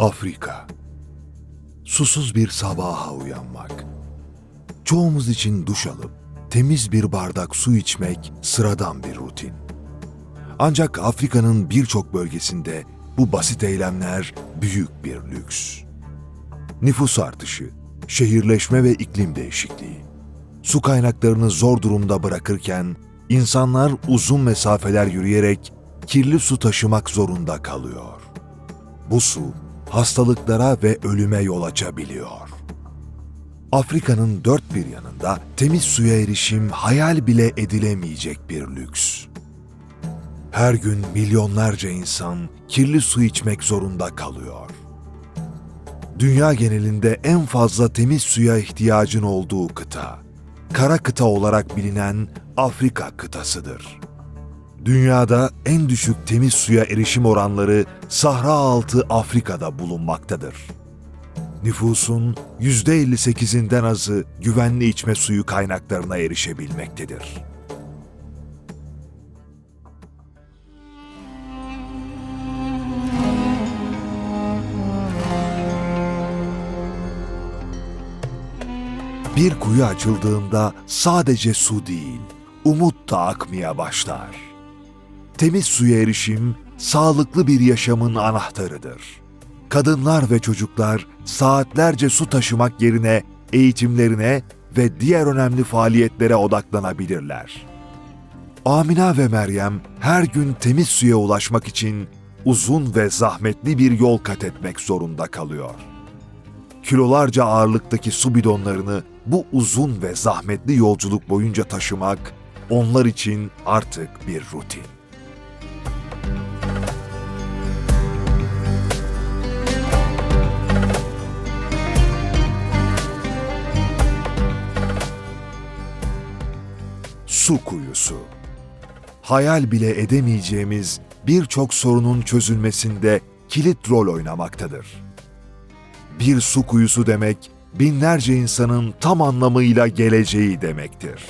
Afrika. Susuz bir sabaha uyanmak. Çoğumuz için duş alıp temiz bir bardak su içmek sıradan bir rutin. Ancak Afrika'nın birçok bölgesinde bu basit eylemler büyük bir lüks. Nüfus artışı, şehirleşme ve iklim değişikliği. Su kaynaklarını zor durumda bırakırken insanlar uzun mesafeler yürüyerek kirli su taşımak zorunda kalıyor. Bu su hastalıklara ve ölüme yol açabiliyor. Afrika'nın dört bir yanında temiz suya erişim hayal bile edilemeyecek bir lüks. Her gün milyonlarca insan kirli su içmek zorunda kalıyor. Dünya genelinde en fazla temiz suya ihtiyacın olduğu kıta, kara kıta olarak bilinen Afrika kıtasıdır. Dünyada en düşük temiz suya erişim oranları Sahra altı Afrika'da bulunmaktadır. Nüfusun %58'inden azı güvenli içme suyu kaynaklarına erişebilmektedir. Bir kuyu açıldığında sadece su değil, umut da akmaya başlar. Temiz suya erişim, sağlıklı bir yaşamın anahtarıdır. Kadınlar ve çocuklar saatlerce su taşımak yerine eğitimlerine ve diğer önemli faaliyetlere odaklanabilirler. Amina ve Meryem her gün temiz suya ulaşmak için uzun ve zahmetli bir yol kat etmek zorunda kalıyor. Kilolarca ağırlıktaki su bidonlarını bu uzun ve zahmetli yolculuk boyunca taşımak onlar için artık bir rutin. Su kuyusu. Hayal bile edemeyeceğimiz birçok sorunun çözülmesinde kilit rol oynamaktadır. Bir su kuyusu demek, binlerce insanın tam anlamıyla geleceği demektir.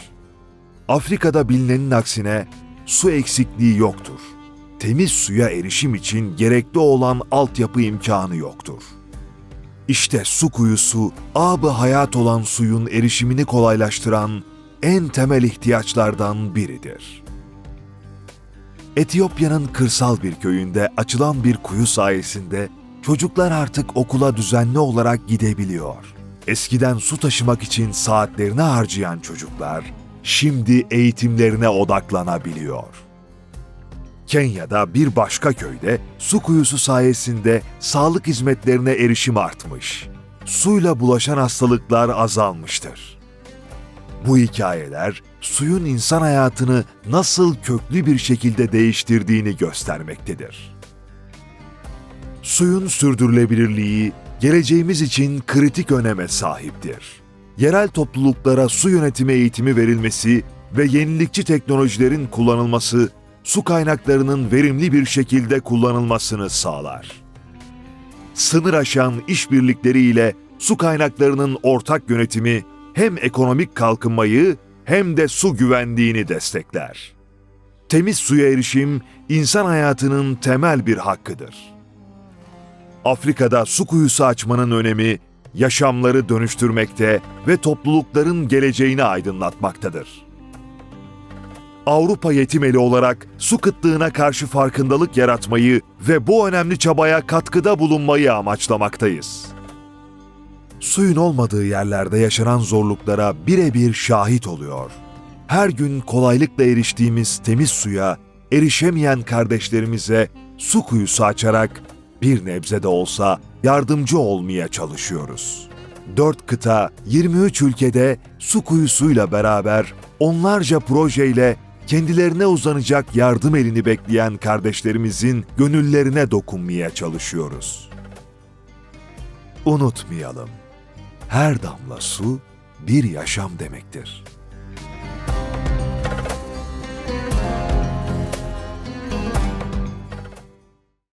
Afrika'da bilinenin aksine su eksikliği yoktur. Temiz suya erişim için gerekli olan altyapı imkanı yoktur. İşte su kuyusu, abı hayat olan suyun erişimini kolaylaştıran en temel ihtiyaçlardan biridir. Etiyopya'nın kırsal bir köyünde açılan bir kuyu sayesinde çocuklar artık okula düzenli olarak gidebiliyor. Eskiden su taşımak için saatlerini harcayan çocuklar şimdi eğitimlerine odaklanabiliyor. Kenya'da bir başka köyde su kuyusu sayesinde sağlık hizmetlerine erişim artmış. Suyla bulaşan hastalıklar azalmıştır. Bu hikayeler suyun insan hayatını nasıl köklü bir şekilde değiştirdiğini göstermektedir. Suyun sürdürülebilirliği geleceğimiz için kritik öneme sahiptir. Yerel topluluklara su yönetimi eğitimi verilmesi ve yenilikçi teknolojilerin kullanılması su kaynaklarının verimli bir şekilde kullanılmasını sağlar. Sınır aşan işbirlikleriyle su kaynaklarının ortak yönetimi hem ekonomik kalkınmayı hem de su güvenliğini destekler. Temiz suya erişim insan hayatının temel bir hakkıdır. Afrika'da su kuyusu açmanın önemi yaşamları dönüştürmekte ve toplulukların geleceğini aydınlatmaktadır. Avrupa Yetimeli olarak su kıtlığına karşı farkındalık yaratmayı ve bu önemli çabaya katkıda bulunmayı amaçlamaktayız. Suyun olmadığı yerlerde yaşanan zorluklara birebir şahit oluyor. Her gün kolaylıkla eriştiğimiz temiz suya erişemeyen kardeşlerimize su kuyusu açarak bir nebze de olsa yardımcı olmaya çalışıyoruz. Dört kıta, 23 ülkede su kuyusuyla beraber onlarca projeyle kendilerine uzanacak yardım elini bekleyen kardeşlerimizin gönüllerine dokunmaya çalışıyoruz. Unutmayalım, her damla su bir yaşam demektir.